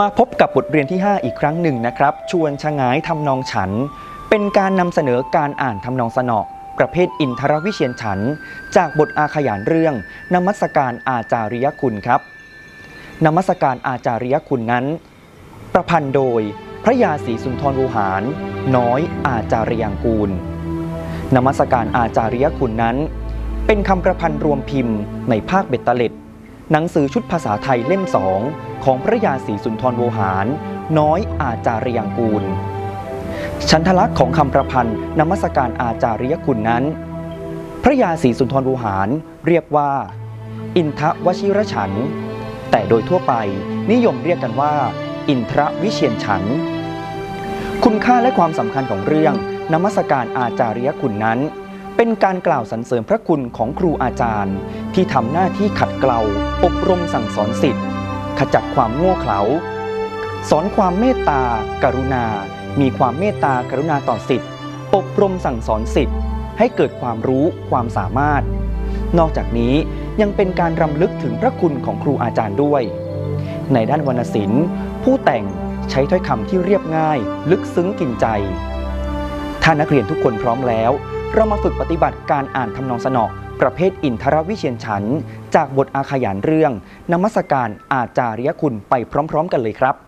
มาพบกับบทเรียนที่ 5 อีกครั้งหนึ่งนะครับ ชวนชะงายทำนองฉัน เป็นการนำเสนอการอ่านทำนองสนอประเภทอินทรวิเชียนฉัน จากบทอาขยานเรื่องนมัสการอาจาริยคุณครับนมัสการอาจาริยคุณนั้น ประพันธ์โดยพระยาศรีสุนทรวูหาร น้อยอาจารยางกูลนมัสการอาจาริยคุณนั้น เป็นคำประพันธ์รวมพิมพ์ในภาคเบ็ดเตล็ด หนังสือชุดภาษาไทยเล่มสองของพระยาศรีสุนทรโวหาร น้อยอาจารยังกูล ชันทลักษณ์ของคำประพันธ์นมัสการอาจาริยคุณนั้น พระยาศรีสุนทรโวหารเรียกว่า อินทวชิรฉัน แต่โดยทั่วไปนิยมเรียกกันว่า อินทรวิเชียนฉัน คุณค่าและความสำคัญของเรื่องนมัสการอาจาริยคุณนั้นเป็นการกล่าวสรรเสริญพระคุณของครูอาจารย์ ที่ทำหน้าที่ขัดเกลาอบรมสั่งสอนสิทธิ์ขจัดความโง่เขลาสอนความเมตตากรุณา มีความเมตตากรุณาต่อสิทธิ์อบรมสั่งสอนสิทธิ์ให้เกิดความรู้ความสามารถ นอกจากนี้ยังเป็นการรำลึกถึงพระคุณของครูอาจารย์ด้วย ในด้านวรรณศิลป์ ผู้แต่งใช้ถ้อยคำที่เรียบง่าย ลึกซึ้งกินใจ ถ้านักเรียนทุกคนพร้อมแล้ว เรามาฝึกปฏิบัติการอ่านทำนองสนอ ประเภทอินทรวิเชียนฉันจากบทอาขยานเรื่องนมัสการอาจาริยคุณไปพร้อม ๆ กันเลยครับ